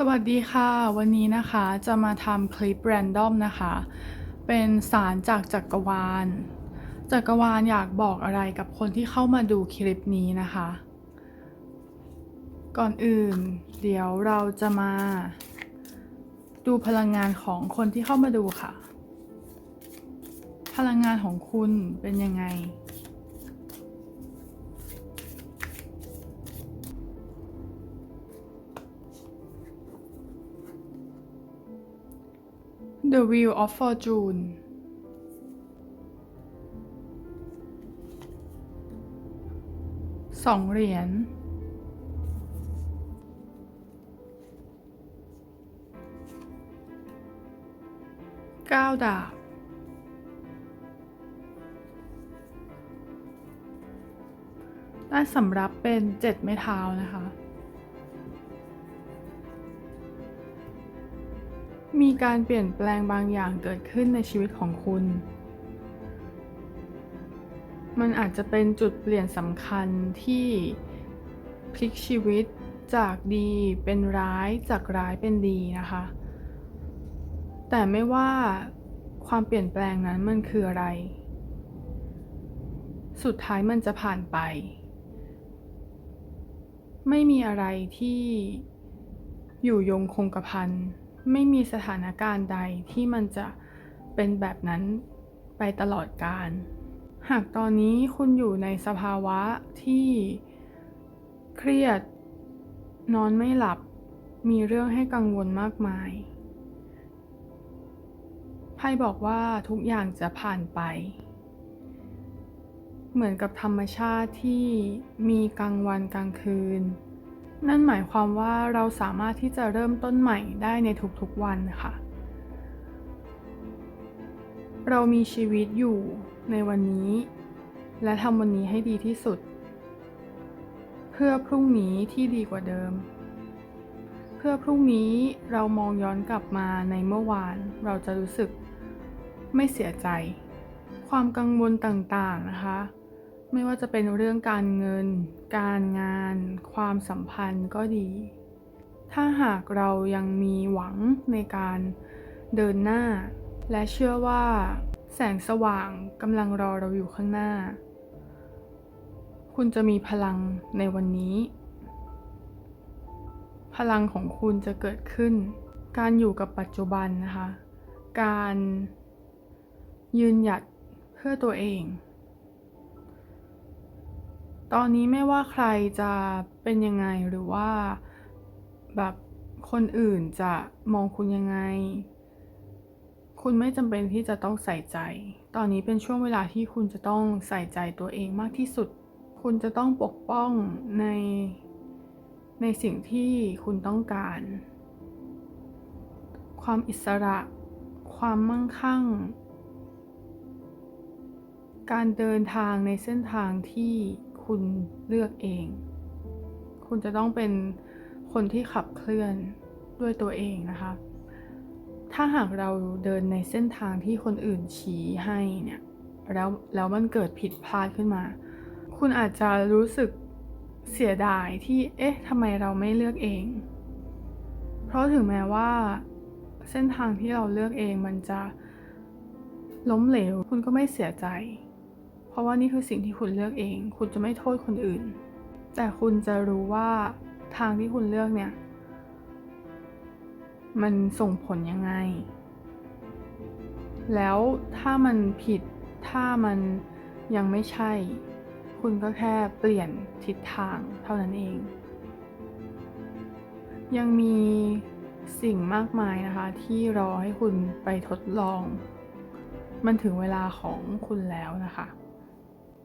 สวัสดีค่ะ วันนี้นะคะจะมาทำคลิปแรนดอมนะคะ เป็นสารจากจักรวาล จักรวาลอยากบอกอะไรกับคนที่เข้ามาดูคลิปนี้นะคะ ก่อนอื่น เดี๋ยวเราจะมา ดูพลังงานของคนที่เข้ามาดูค่ะ พลังงานของคุณเป็นยังไง The Wheel of Fortune สองเหรียญ เก้าดาบ ได้สำรับเป็นเจ็ดไม้เท้านะคะ มีการเปลี่ยนแปลงบางอย่างเกิดขึ้นในชีวิตของคุณ มันอาจจะเป็นจุดเปลี่ยนสำคัญที่พลิกชีวิตจากดีเป็นร้ายจากร้ายเป็นดีนะคะ แต่ไม่ว่าความเปลี่ยนแปลงนั้นมันคืออะไร สุดท้ายมันจะผ่านไป ไม่มีอะไรที่อยู่ยงคงกระพัน ไม่มีสถานการณ์ใดที่มันจะเป็นแบบนั้นไปตลอดกาลหากตอนนี้คุณอยู่ในสภาวะที่เครียด นอนไม่หลับ มีเรื่องให้กังวลมากมายไพ่บอกว่าทุกอย่างจะผ่านไป เหมือนกับธรรมชาติที่มีกลางวันกลางคืน นั่นหมายความว่าเราสามารถที่จะเริ่มต้นใหม่ได้ในทุกๆวันค่ะ เรามีชีวิตอยู่ในวันนี้ และทำวันนี้ให้ดีที่สุด เพื่อพรุ่งนี้ที่ดีกว่าเดิม เพื่อพรุ่งนี้เรามองย้อนกลับมาในเมื่อวาน เราจะรู้สึกไม่เสียใจ ความกังวลต่างๆนะคะ ไม่ว่าจะเป็นเรื่องการเงิน การงาน ความสัมพันธ์ก็ดี ถ้าหากเรายังมีหวังในการเดินหน้า และเชื่อว่า แสงสว่างกำลังรอเราอยู่ข้างหน้า คุณจะมีพลังในวันนี้ พลังของคุณจะเกิดขึ้น การอยู่กับปัจจุบันนะคะ การยืนหยัดเพื่อตัวเอง ตอนนี้ไม่ว่าใครจะเป็นยังไงหรือว่าแบบคนอื่นจะมองคุณยังไง คุณไม่จำเป็นที่จะต้องใส่ใจ ตอนนี้เป็นช่วงเวลาที่คุณจะต้องใส่ใจตัวเองมากที่สุด คุณจะต้องปกป้องในในสิ่งที่คุณต้องการ ความอิสระ ความมั่งคั่ง การเดินทางในเส้นทางที่ คุณเลือกเอง คุณจะต้องเป็นคนที่ขับเคลื่อนด้วยตัวเองนะคะ ถ้าหากเราเดินในเส้นทางที่คนอื่นชี้ให้เนี่ย แล้วแล้วมันเกิดผิดพลาดขึ้นมา คุณอาจจะรู้สึกเสียดายที่ เอ๊ะทำไมเราไม่เลือกเอง เพราะถึงแม้ว่า เส้นทางที่เราเลือกเองมันจะล้มเหลว คุณก็ไม่เสียใจ ราะว่านี่คือสิ่งที่คุณเลือกเอง คุณจะไม่โทษคนอื่น แต่คุณจะรู้ว่าทางที่คุณเลือกเนี่ย มันส่งผลยังไง แล้วถ้ามันผิด ถ้ามันยังไม่ใช่ คุณก็แค่เปลี่ยนทิศทางเท่านั้นเอง ยังมีสิ่งมากมายนะคะ ที่รอให้คุณไปทดลอง มันถึงเวลาของคุณแล้วนะคะ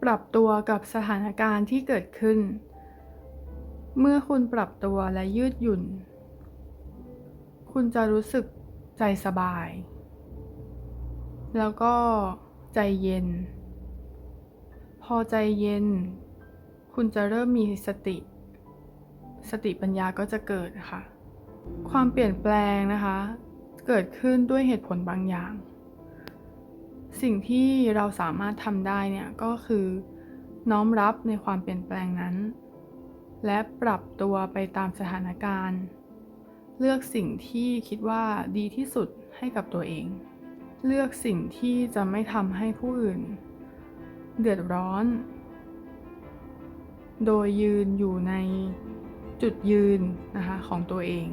ปรับตัวกับสถานการณ์ที่เกิดขึ้น เมื่อคุณปรับตัวและยืดหยุ่น คุณจะรู้สึกใจสบาย แล้วก็ใจเย็น พอใจเย็น คุณจะเริ่มมีสติ สติปัญญาก็จะเกิดค่ะ ความเปลี่ยนแปลงนะคะ เกิดขึ้นด้วยเหตุผลบางอย่าง สิ่งที่เราสามารถทำได้เนี่ยก็คือน้อมรับในความเปลี่ยนแปลงนั้น และปรับตัวไปตามสถานการณ์ เลือกสิ่งที่คิดว่าดีที่สุดให้กับตัวเอง เลือกสิ่งที่จะไม่ทำให้ผู้อื่น เดือดร้อน โดยยืนอยู่ในจุดยืนนะคะของตัวเอง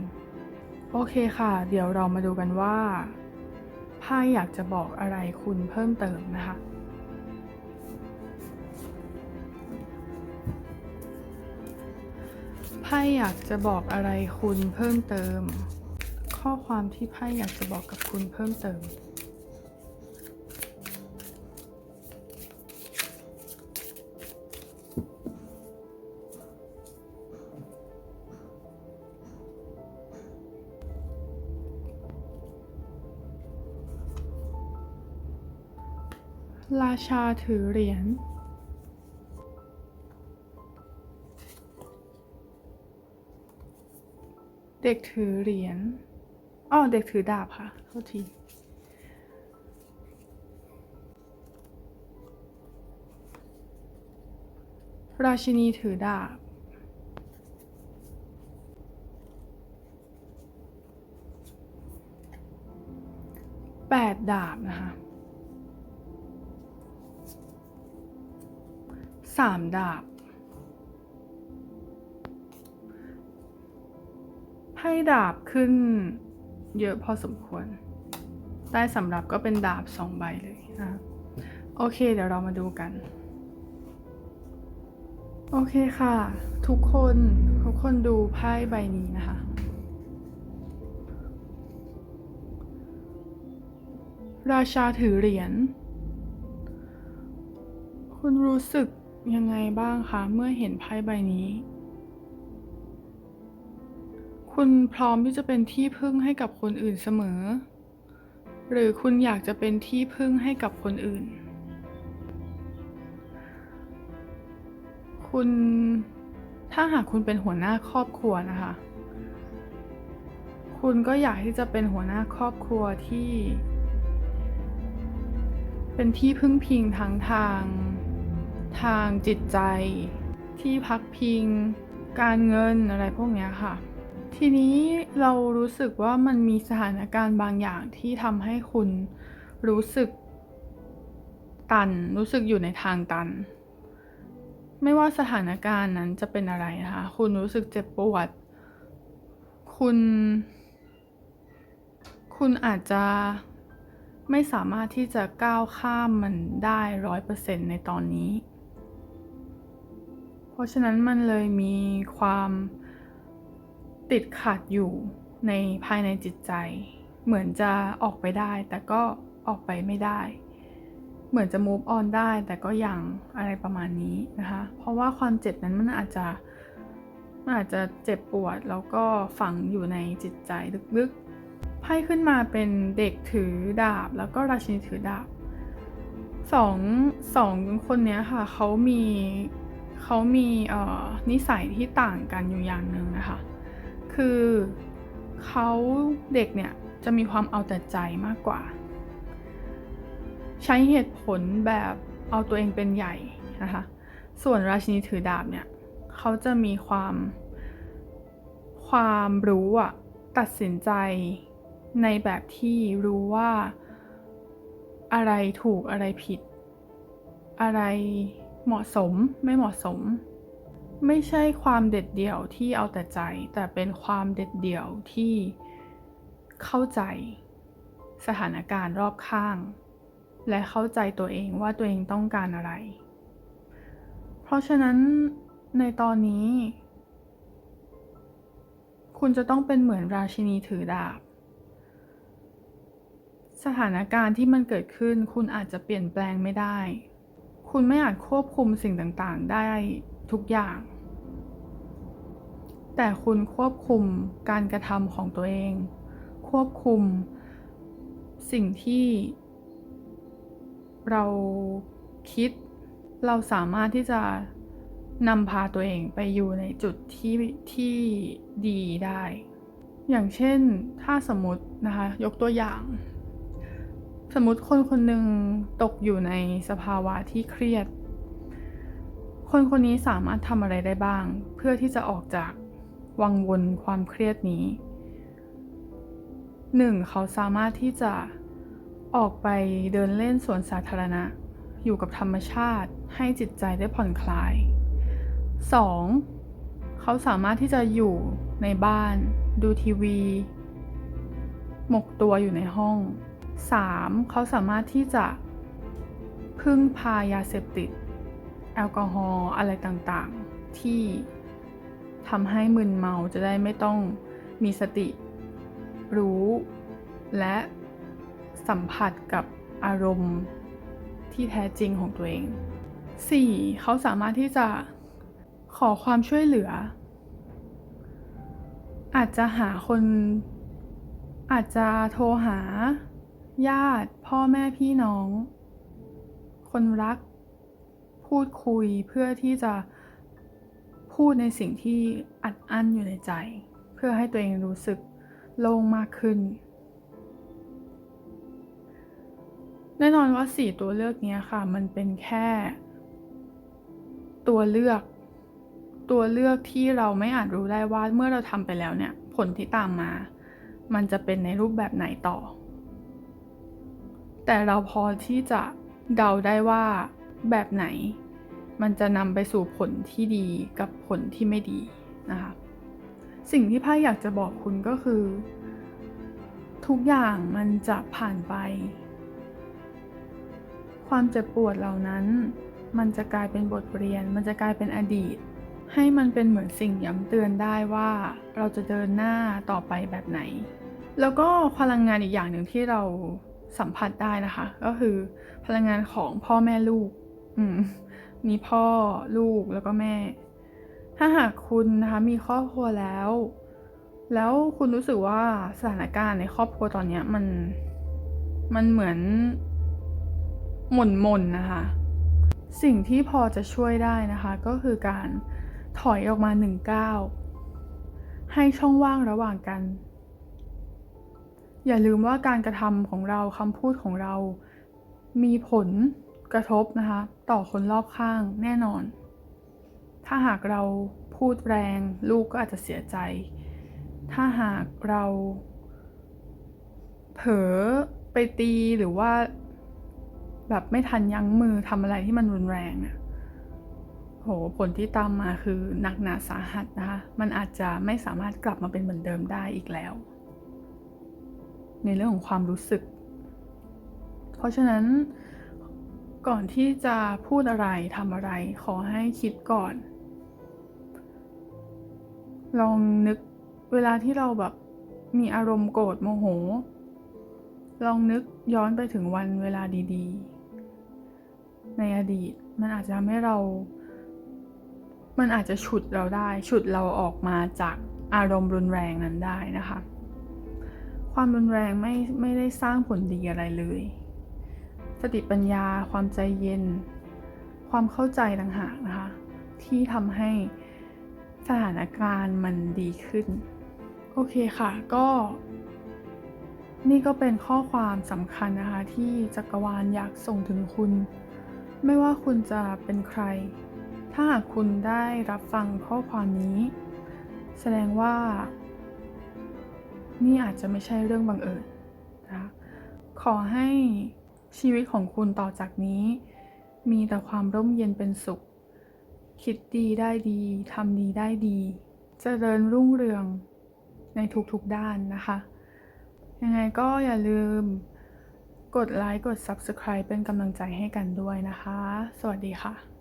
โอเคค่ะ เดี๋ยวเรามาดูกันว่า ไพ่อยากจะบอกอะไรคุณเพิ่มเติมนะคะไพ่อยากจะบอกอะไรคุณเพิ่มเติม ข้อความที่ไพ่อยากจะบอกกับคุณเพิ่มเติม ราชาถือเหรียญเด็กถือเหรียญอ๋อเด็กถือดาบค่ะโทษทีราชินีถือดาบ แปดดาบนะคะ สามดาบไพ่ดาบขึ้นเยอะพอสมควร ได้สำหรับก็เป็นดาบสองใบเลยนะโอเค เดี๋ยวเรามาดูกัน โอเคค่ะ ทุกคนทุกคนดูไพ่ใบนี้นะคะ ราชาถือเหรียญ คุณรู้สึก ยังไงบ้างคะเมื่อเห็นไพ่ใบนี้ คุณพร้อมที่จะเป็นที่พึ่งให้กับคนอื่นเสมอ หรือคุณอยากจะเป็นที่พึ่งให้กับคนอื่น คุณถ้าหากคุณเป็นหัวหน้าครอบครัวนะคะ คุณก็อยากที่จะเป็นหัวหน้าครอบครัวที่ เป็นที่พึ่งพิงทั้งทาง ทางจิตใจ ที่พักพิง การเงินอะไรพวกนี้ค่ะ ทีนี้เรารู้สึกว่ามันมีสถานการณ์บางอย่างที่ทำให้คุณรู้สึกตัน รู้สึกอยู่ในทางตัน ไม่ว่าสถานการณ์นั้นจะเป็นอะไรนะคะ คุณรู้สึกเจ็บปวด คุณ คุณอาจจะไม่สามารถที่จะก้าวข้ามมันได้ร้อยเปอร์เซ็นในตอนนี้ ราะฉะนั้นมันเลยมีความติดขัดอยู่ในภายในจิตใจ เหมือนจะออกไปได้ แต่ก็ออกไปไม่ได้ เหมือนจะ move on ได้ แต่ก็ยังอะไรประมาณนี้นะคะ เพราะว่าความเจ็บนั้นมันอาจจะมันอาจจะเจ็บปวดแล้วก็ฝังอยู่ในจิตใจลึกๆไพ่ขึ้นมาเป็นเด็กถือดาบ แล้วก็ราชินีถือดาบสองสองคนนี้ค่ะเขามี เขามีนิสัยที่ต่างกันอยู่อย่างหนึ่งนะคะ คือเขาเด็กเนี่ยจะมีความเอาแต่ใจมากกว่า ใช้เหตุผลแบบเอาตัวเองเป็นใหญ่นะคะ ส่วนราชินีถือดาบเนี่ยเขาจะมีความความรู้อะตัดสินใจในแบบที่รู้ว่าอะไรถูกอะไรผิด อะไร เหมาะสมไม่เหมาะสม ไม่ใช่ความเด็ดเดี่ยวที่เอาแต่ใจ แต่เป็นความเด็ดเดี่ยวที่เข้าใจสถานการณ์รอบข้าง และเข้าใจตัวเองว่าตัวเองต้องการอะไร เพราะฉะนั้นในตอนนี้ คุณจะต้องเป็นเหมือนราชินีถือดาบ สถานการณ์ที่มันเกิดขึ้นคุณอาจจะเปลี่ยนแปลงไม่ได้ คุณไม่อาจควบคุมสิ่งต่างๆ ได้ทุกอย่าง แต่คุณควบคุมการกระทำของตัวเอง ควบคุมสิ่งที่ เราคิด เราสามารถที่จะนำพาตัวเองไปอยู่ในจุดที่ที่ดีได้ อย่างเช่น ถ้าสมมตินะคะ ยกตัวอย่าง สมมติคนคนหนึ่งตกอยู่ในสภาวะที่เครียด คนคนนี้สามารถทำอะไรได้บ้าง เพื่อที่จะออกจากวังวนความเครียดนี้หนึ่งเขาสามารถที่จะออกไปเดินเล่นสวนสาธารณะ อยู่กับธรรมชาติให้จิตใจได้ผ่อนคลาย 2. เขาสามารถที่จะอยู่ในบ้าน ดูทีวี หมกตัวอยู่ในห้อง 3. เขาสามารถที่จะพึ่งพายาเสพติด แอลกอฮอล์อะไรต่างๆ ที่ทำให้มึนเมาจะได้ไม่ต้องมีสติ รู้ และสัมผัสกับอารมณ์ที่แท้จริงของตัวเอง 4. เขาสามารถที่จะขอความช่วยเหลือ อาจจะหาคน อาจจะโทรหา ญาติ พ่อแม่พี่น้อง คนรัก พูดคุยเพื่อที่จะพูดในสิ่งที่อัดอั้นอยู่ในใจ เพื่อให้ตัวเองรู้สึกโล่งมากขึ้น แน่นอนว่าสี่ตัวเลือกนี้ค่ะ มันเป็นแค่ ตัวเลือก ตัวเลือกที่เราไม่อาจรู้ได้ว่าเมื่อเราทำไปแล้วเนี่ย ผลที่ตามมา มันจะเป็นในรูปแบบไหนต่อ แต่เราพอที่จะเดาได้ว่าแบบไหน มันจะนำไปสู่ผลที่ดีกับผลที่ไม่ดีนะคะสิ่งที่ไพ่อยากจะบอกคุณก็คือ ทุกอย่างมันจะผ่านไป ความเจ็บปวดเหล่านั้น มันจะกลายเป็นบทเรียน มันจะกลายเป็นอดีต ให้มันเป็นเหมือนสิ่งย้ำเตือนได้ว่าเราจะเดินหน้าต่อไปแบบไหน แล้วก็พลังงานอีกอย่างหนึ่งที่เรา สัมผัสได้นะคะ ก็คือพลังงานของพ่อแม่ลูก อืมมีพ่อลูกแล้วก็แม่ ถ้าหากคุณนะคะมีครอบครัวแล้ว แล้วคุณรู้สึกว่าสถานการณ์ในครอบครัวตอนนี้มันมันเหมือนหม่นๆนนะคะ สิ่งที่พอจะช่วยได้นะคะ ก็คือการถอยออกมาหนึ่งก้าวให้ช่องว่างระหว่างกัน อย่าลืมว่าการกระทำของเราคำพูดของเรา มีผลกระทบนะคะ ต่อคนรอบข้างแน่นอน ถ้าหากเราพูดแรงลูกก็อาจจะเสียใจ ถ้าหากเราเผลอไปตีหรือว่าแบบไม่ทันยั้งมือทำอะไรที่มันรุนแรงโหผลที่ตามมาคือหนักหนาสาหัสนะคะ มันอาจจะไม่สามารถกลับมาเป็นเหมือนเดิมได้อีกแล้ว ในเรื่องของความรู้สึก เพราะฉะนั้นก่อนที่จะพูดอะไรทำอะไร ขอให้คิดก่อน ลองนึกเวลาที่เราแบบมีอารมณ์โกรธโมโห ลองนึกย้อนไปถึงวันเวลาดีๆ ในอดีตมันอาจจะทำให้เรา มันอาจจะฉุดเราได้ ฉุดเราออกมาจากอารมณ์รุนแรงนั้นได้นะคะ ความรุนแรงไม่ไม่ได้สร้างผลดีอะไรเลย สติปัญญา ความใจเย็น ความเข้าใจต่างหากนะคะ ที่ทำให้สถานการณ์มันดีขึ้น โอเคค่ะ ก็ นี่ก็เป็นข้อความสำคัญนะคะ ที่จักรวาลอยากส่งถึงคุณ ไม่ว่าคุณจะเป็นใคร ถ้าหากคุณได้รับฟังข้อความนี้ แสดงว่า นี่อาจจะไม่ใช่เรื่องบังเอิญนะคะขอให้ชีวิตของคุณต่อจากนี้ มีแต่ความร่มเย็นเป็นสุข คิดดีได้ดีทำดีได้ดีจเจริญรุ่งเรืองในทุกๆด้านนะคะ ยังไงก็อย่าลืมกดไลค์กด Subscribe เป็นกำลังใจให้กันด้วยนะคะ สวัสดีค่ะ